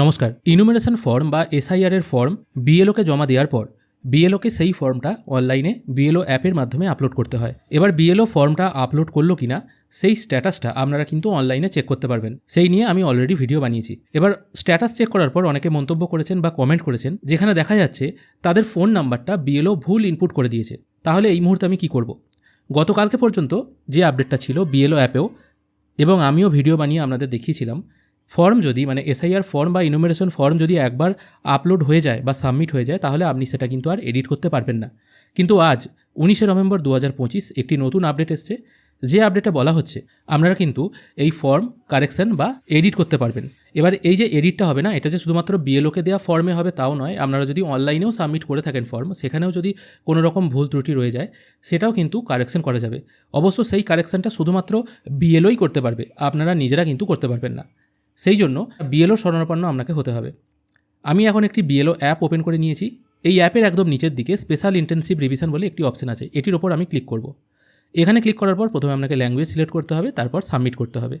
নমস্কার। Enumeration form বা SIR এর ফর্ম বিএলওকে জমা দেওয়ার পর বিএলওকে সেই ফর্মটা অনলাইনে বিএলও অ্যাপের মাধ্যমে আপলোড করতে হয়। এবার বিএলও ফর্মটা আপলোড করল কিনা সেই স্ট্যাটাসটা আপনারা কিন্তু অনলাইনে চেক করতে পারবেন। সেই নিয়ে আমি অলরেডি ভিডিও বানিয়েছি। এবার স্ট্যাটাস চেক করার পর অনেকে মন্তব্য করেছেন বা কমেন্ট করেছেন, যেখানে দেখা যাচ্ছে তাদের ফোন নাম্বারটা বিএলও ভুল ইনপুট করে দিয়েছে। তাহলে এই মুহূর্তে আমি কি করব? গতকালকে পর্যন্ত যে আপডেটটা ছিল বিএলও অ্যাপেও এবং আমিও ভিডিও বানিয়ে আপনাদের দেখিয়েছিলাম ফর্ম যদি মানে এসআইআর ফর্ম বা ইনুমিনেশন ফর্ম যদি একবার আপলোড হয়ে যায় বা সাবমিট হয়ে যায়, তাহলে আপনি সেটা কিন্তু আর এডিট করতে পারবেন না। কিন্তু আজ, উনিশে নভেম্বর দু হাজার পঁচিশ একটি নতুন আপডেট এসছে। যে আপডেটে বলা হচ্ছে, আপনারা কিন্তু এই ফর্ম কারেকশন বা এডিট করতে পারবেন। এবার এই যে এডিটটা হবে না, এটা যে শুধুমাত্র বিএলওকে দেওয়া ফর্মে হবে তাও নয়, আপনারা যদি অনলাইনেও সাবমিট করে থাকেন ফর্ম সেখানেও যদি কোনো রকম ভুল ত্রুটি রয়ে যায়, সেটাও কিন্তু কারেকশন করা যাবে। অবশ্য সেই কারেকশনটা শুধুমাত্র বিএলওই করতে পারবে, আপনারা নিজেরা কিন্তু করতে পারবেন না। সেই জন্য বিএলও শরণাপন্ন আপনাকে হতে হবে। আমি এখন একটি বিএলও অ্যাপ ওপেন করে নিয়েছি। এই অ্যাপের একদম নিচের দিকে স্পেশাল ইন্টেন্সিভ রিভিশন বলে একটি অপশন আছে। এটির ওপর আমি ক্লিক করব। এখানে ক্লিক করার পর প্রথমে আপনাকে ল্যাঙ্গুয়েজ সিলেক্ট করতে হবে, তারপর সাবমিট করতে হবে।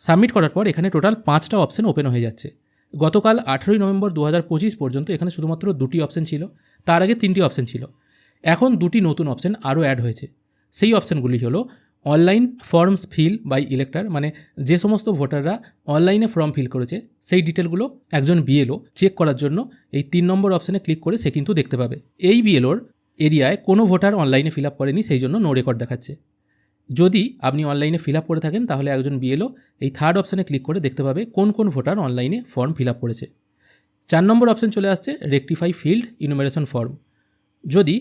সাবমিট করার পর এখানে টোটাল পাঁচটা অপশন ওপেন হয়ে যাচ্ছে। গতকাল আঠেরোই নভেম্বর দু হাজার পঁচিশ পর্যন্ত এখানে শুধুমাত্র দুটি অপশন ছিল, তার আগে তিনটি অপশন ছিল। এখন দুটি নতুন অপশন আরও অ্যাড হয়েছে। সেই অপশনগুলি হলো online forms fill by elector মানে যে সমস্ত ভোটাররা অনলাইনে ফর্ম ফিল করেছে, সেই ডিটেলগুলো একজন বিএলও চেক করার জন্য এই তিন নম্বর অপশানে ক্লিক করে সে কিন্তু দেখতে পাবে। এই বিএলওর এরিয়ায় কোনো ভোটার অনলাইনে ফিল আপ করেনি, সেই জন্য নো রেকর্ড দেখাচ্ছে। যদি আপনি অনলাইনে ফিল আপ করে থাকেন, তাহলে একজন বিএলও এই থার্ড অপশানে ক্লিক করে দেখতে পাবে কোন কোন ভোটার অনলাইনে ফর্ম ফিল আপ করেছে। চার নম্বর অপশান চলে আসছে রেকটিফাই ফিল্ড ইনুমারেশন ফর্ম। যদি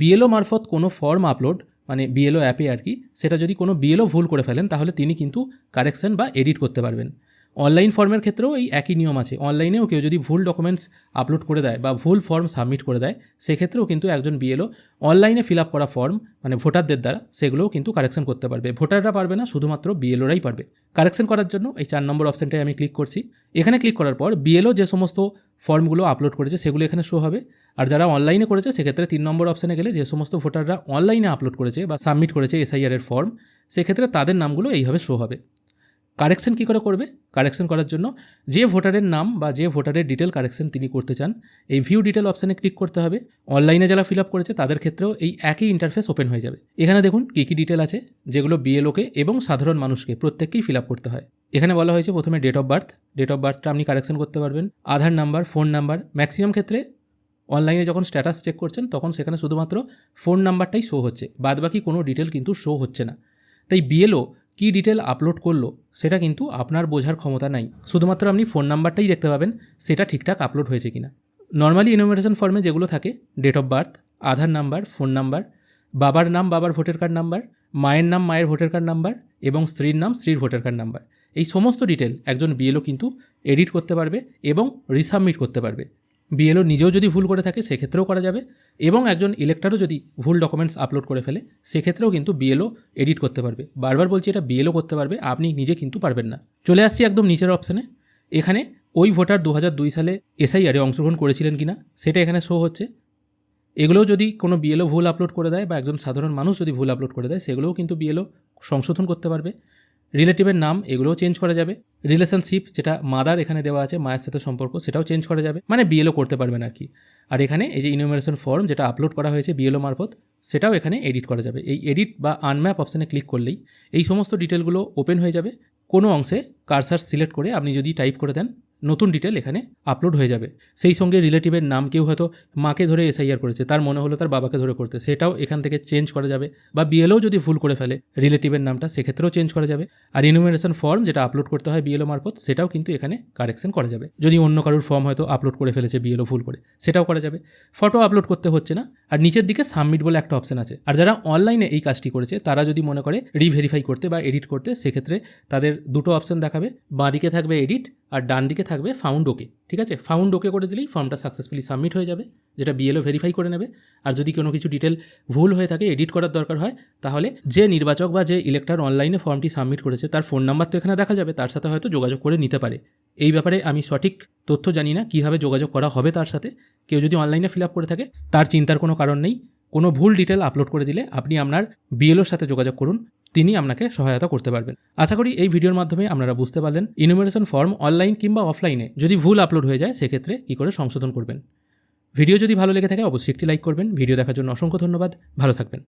বিএলও মারফত কোনো ফর্ম আপলোড মানে বিএলও অ্যাপে আর কি, সেটা যদি কোনো বিএলও ভুল করে ফেলেন, তাহলে তিনি কিন্তু কারেকশন বা এডিট করতে পারবেন। অনলাইন ফর্মের ক্ষেত্রেও এই একই নিয়ম আছে। অনলাইনেও কেউ যদি ভুল ডকুমেন্টস আপলোড করে দেয় বা ভুল ফর্ম সাবমিট করে দেয়, সেক্ষেত্রেও কিন্তু একজন বিএলও অনলাইনে ফিল আপ করা ফর্ম মানে ভোটারদের দ্বারা, সেগুলোও কিন্তু কারেকশন করতে পারবে। ভোটাররা পারবে না, শুধুমাত্র বিএলওরাই পারবে। কারেকশন করার জন্য এই চার নম্বর অপশানটায় আমি ক্লিক করছি। এখানে ক্লিক করার পর বিএলও যে সমস্ত ফর্মগুলো আপলোড করেছে, সেগুলো এখানে শো হবে। আর যারা অনলাইনে করেছে, সেক্ষেত্রে তিন নম্বর অপশানে গেলে যে সমস্ত ভোটাররা অনলাইনে আপলোড করেছে বা সাবমিট করেছে এসআইআর এর ফর্ম সেক্ষেত্রে তাদের নামগুলো এইভাবে শো হবে। কারেকশন কী করে করবে? কারেকশন করার জন্য যে ভোটারের নাম বা যে ভোটারের ডিটেল কারেকশন তিনি করতে চান, এই ভিউ ডিটেল অপশানে ক্লিক করতে হবে। অনলাইনে যারা ফিল আপ করেছে, তাদের ক্ষেত্রেও এই একই ইন্টারফেস ওপেন হয়ে যাবে। এখানে দেখুন কী কী ডিটেল আছে, যেগুলো বিএলওকে এবং সাধারণ মানুষকে প্রত্যেককেই ফিল আপ করতে হয়। এখানে বলা হয়েছে প্রথমে date of birth date of বার্থটা আপনি কারেকশন করতে পারবেন, Aadhaar number phone number maximum ক্ষেত্রে অনলাইনে যখন স্ট্যাটাস চেক করছেন, তখন সেখানে শুধুমাত্র ফোন নাম্বারটাই শো হচ্ছে। বাদবাকি কোনো ডিটেল কিন্তু শো হচ্ছে না। তাই বিএলও কী ডিটেল আপলোড করল, সেটা কিন্তু আপনার বোঝার ক্ষমতা নাই। শুধুমাত্র আপনি ফোন নাম্বারটাই দেখতে পাবেন, সেটা ঠিকঠাক আপলোড হয়েছে কিনা। নর্মালি ইনোমিনেশন ফর্মে যেগুলো থাকে date of birth Aadhaar number phone number বাবার নাম, বাবার ভোটার কার্ড নাম্বার মায়ের নাম, মায়ের ভোটার কার্ড নাম্বার এবং স্ত্রীর নাম, স্ত্রীর ভোটার কার্ড নাম্বার এই সমস্ত ডিটেল একজন বিএলও কিন্তু এডিট করতে পারবে এবং রিসাবমিট করতে পারবে। বিএলও নিজেও যদি ভুল করে থাকে, সেক্ষেত্রেও করা যাবে। এবং একজন ইলেক্টারও যদি ভুল ডকুমেন্টস আপলোড করে ফেলে, সেক্ষেত্রেও কিন্তু বিএলও এডিট করতে পারবে। বারবার বলছি, এটা বিএলও করতে পারবে, আপনি নিজে কিন্তু পারবেন না। চলে আসছি একদম নিচের অপশানে এখানে ওই ভোটার দু সালে এসআইআরে অংশগ্রহণ করেছিলেন কিনা, সেটা এখানে শো হচ্ছে। এগুলোও যদি কোনো বিএলও ভুল আপলোড করে দেয় বা একজন সাধারণ মানুষ যদি ভুল আপলোড করে দেয়, সেগুলোও কিন্তু বিএলও সংশোধন করতে পারবে। রিলেটিভের নাম, এগুলোও চেঞ্জ করা যাবে। রিলেশনশিপ যেটা মাদার এখানে দেওয়া আছে, মায়ের সাথে সম্পর্ক, সেটাও চেঞ্জ করা যাবে। মানে বিএলও করতে পারবেন আর কি। আর এখানে এই যে ইনোমেশন ফর্ম যেটা আপলোড করা হয়েছে বিএলও মারফত, সেটাও এখানে এডিট করা যাবে। এই এডিট বা আনম্যাপ অপশানে ক্লিক করলেই এই সমস্ত ডিটেলগুলো ওপেন হয়ে যাবে। কোনো অংশে কারসার সিলেক্ট করে আপনি যদি টাইপ করে দেন নতুন ডিটেল এখানে আপলোড হয়ে যাবে। সেই সঙ্গে রিলেটিভের নাম কেউ হয়তো মাকে ধরে এসআইআর করেছে, তার মনে হলো তার বাবাকে ধরে করতে। সেটাও এখান থেকে চেঞ্জ করা যাবে বা বিএলও যদি ভুল করে ফেলে রিলেটিভের নামটা সেক্ষেত্রেও চেঞ্জ করা যাবে। আর ইনুমিনেশন ফর্ম যেটা আপলোড করতে হয় বিএলও মারফত, সেটাও কিন্তু এখানে কারেকশন করা যাবে। যদি অন্য কারোর ফর্ম হয়তো আপলোড করে ফেলেছে বিএলও ভুল করে, সেটাও করা যাবে। ফটো আপলোড করতে হচ্ছে না। আর নিচের দিকে সাবমিট বলে একটা অপশন আছে। আর যারা অনলাইনে এই কাজটি করেছে, তারা যদি মনে করে রিভেরিফাই করতে বা এডিট করতে, সেক্ষেত্রে তাদের দুটো অপশন দেখাবে। বাঁ দিকে থাকবে এডিট আর ডান দিকে থাকবে ফাউন্ড ওকে ঠিক আছে? ফাউন্ড ওকে করে দিলেই ফর্মটা সাকসেসফুলি সাবমিট হয়ে যাবে, যেটা বিএলও ভেরিফাই করে নেবে। আর যদি কোনো কিছু ডিটেল ভুল হয়ে থাকে এডিট করার দরকার হয়, তাহলে যে নির্বাচক বা যে ইলেক্টর অনলাইনে ফর্মটি সাবমিট করেছে, তার ফোন নাম্বার তো এখানে দেখা যাবে, তার সাথে হয়তো যোগাযোগ করে নিতে পারে। এই ব্যাপারে আমি সঠিক তথ্য জানি না, কীভাবে যোগাযোগ করা হবে তার সাথে। কেউ যদি অনলাইনে ফিল আপ করে থাকে, তার চিন্তার কোনো কারণ নেই। কোনো ভুল ডিটেল আপলোড করে দিলে আপনি আপনার বিএলওর সাথে যোগাযোগ করুন, তিনি আপনাকে সহায়তা করতে পারবেন। আশা করি এই ভিডিওর মাধ্যমে আপনারা বুঝতে পারলেন ইনুমারেশন ফর্ম অনলাইন কিংবা অফলাইনে যদি ভুল আপলোড হয়ে যায়, সেক্ষেত্রে কী করে সংশোধন করবেন। ভিডিও যদি ভালো লেগে থাকে, অবশ্যই একটি লাইক করবেন। ভিডিও দেখার জন্য অসংখ্য ধন্যবাদ। ভালো থাকবেন।